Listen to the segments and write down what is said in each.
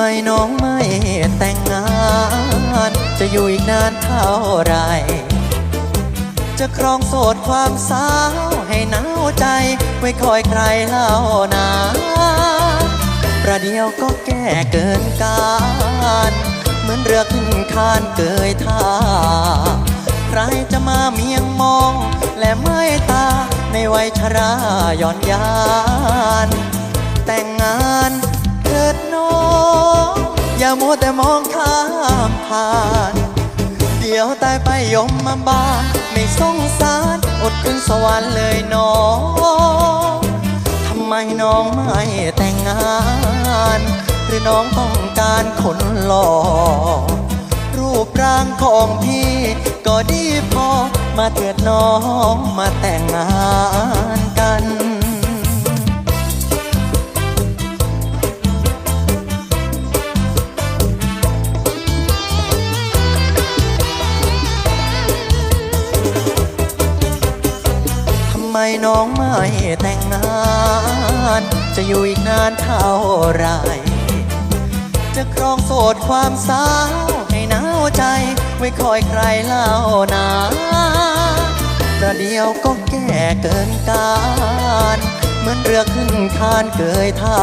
ไมน้องไม่แต่งงาน จะอยู่อีกนานเท่าไร จะครองโสดความสาวให้หนาวใจไว้คอยใครเล่านาประเดี๋ยวก็แก่เกินการ เหมือนเรือขึ้นคานเกยท่า ใครจะมาเมียงมอง และไม่ตาในวัยชราย่อนยาน แต่งงาน อย่ามัวแต่มองข้ามผ่าน เดี๋ยวตายไปยมมาบาไม่สงสารอดขึ้นสวรรค์เลยน้องทำไมน้องไม่แต่งงาน หรือน้องต้องการคนหล่อรูปร่างของพี่ก็ดีพอมาเถิดน้องมาแต่งงานกัน มน้องไม่แต่งงาน จะอยู่อีกนานเท่าไร จะครองโสดความสาวให้หนาวใจไว้คอยใครเล่านาประเดียวก็แก่เกินการ เหมือนเรือขึ้นคานเกยท่า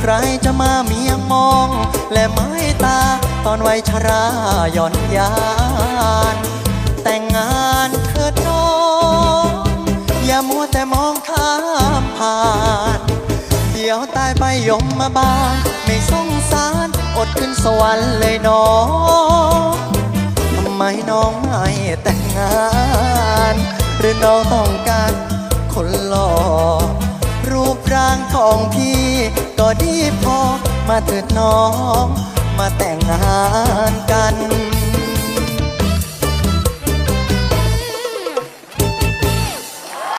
ใครจะมาเมียงมอง และไม้ตา ตอนวัยชราย่อนยาน แต่งงานียวตายไปยมมาบาไม่สงสารอดขึ้นสวรรค์เลยน้องทำไมน้องไม่แต่งงาน หรือน้องต้องการคนหล่อรูปร่างของพี่ก็ดีพอมาเถิดน้อง มาแต่งงานกัน